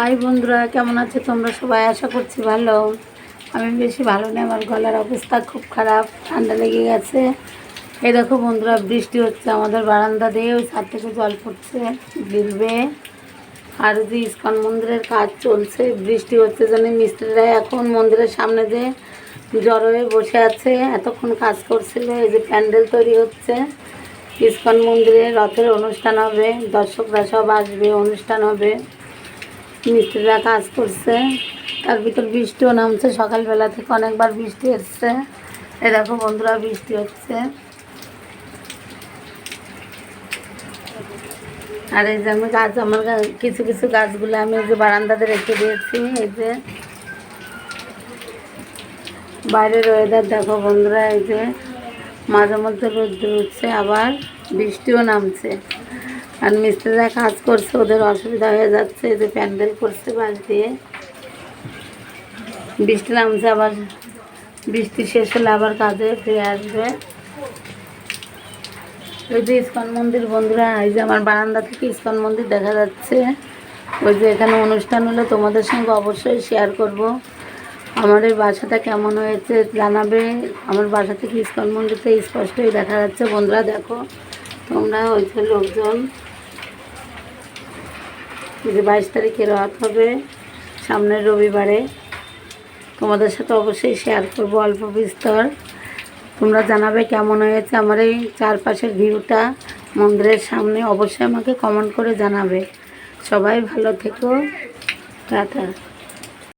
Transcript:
High বন্ধুরা, কেমন আছে তোমরা? সবাই আশা করছি ভালো। আমি বেশি ভালো নেই, আমার গলার অবস্থা খুব খারাপ, ঠান্ডা লেগে গেছে। এই দেখো বন্ধুরা, বৃষ্টি হচ্ছে আমাদের বারান্দা দিয়ে, ওই ছাদ থেকে জল পড়ছে, গিলবে। আর যে ইস্কন মন্দিরের কাজ চলছে, বৃষ্টি হচ্ছে জন্য মিস্ত্রিরা এখন মন্দিরের সামনে যে জড়ো হয়ে বসে আছে, এতক্ষণ কাজ করছিল, এই যে প্যান্ডেল তৈরি হচ্ছে। ইস্কন মন্দিরে রথের অনুষ্ঠান হবে, দর্শকরা সব আসবে, অনুষ্ঠান হবে। মিস্ত্রিরা কাজ করছে। তার ভিতর বৃষ্টিও নামছে। সকালবেলা থেকে অনেকবার বৃষ্টি এসছে। এ দেখো বন্ধুরা, বৃষ্টি হচ্ছে। আর এই যে আমি গাছ, আমার কিছু কিছু গাছগুলো আমি এই যে বারান্দাতে রেখে দিয়েছি। এই যে বাইরের ওয়েদার দেখো বন্ধুরা, এই যে মাঝে মধ্যে রোদ্দুর উঠছে, আবার বৃষ্টিও নামছে। আর মিস্ত্রিরা কাজ করছে, ওদের অসুবিধা হয়ে যাচ্ছে যে প্যান্ডেল করছে বাস দিয়ে। বৃষ্টি নামছে আবার, বৃষ্টি শেষ হলে আবার কাজে ফিরে আসবে। ওই যে ইস্কন মন্দির, বন্ধুরা, এই যে আমার বারান্দা থেকে ইস্কন মন্দির দেখা যাচ্ছে। ওই যে এখানে অনুষ্ঠান হলে তোমাদের সঙ্গে অবশ্যই শেয়ার করব। আমার এই বাসাটা কেমন হয়েছে জানাবে। আমার বাসা থেকে ইস্কন মন্দিরটা স্পষ্টই দেখা যাচ্ছে। বন্ধুরা, দেখো তোমরা হয়েছে লোকজন যে বাইশ তারিখে রাত হবে সামনের রবিবারে, তোমাদের সাথে অবশ্যই শেয়ার করব অল্প বিস্তর। তোমরা জানাবে কেমন হয়েছে আমার এই চারপাশের ভিউটা মন্দিরের সামনে। অবশ্যই আমাকে কমেন্ট করে জানাবে। সবাই ভালো থেকো। টাটা।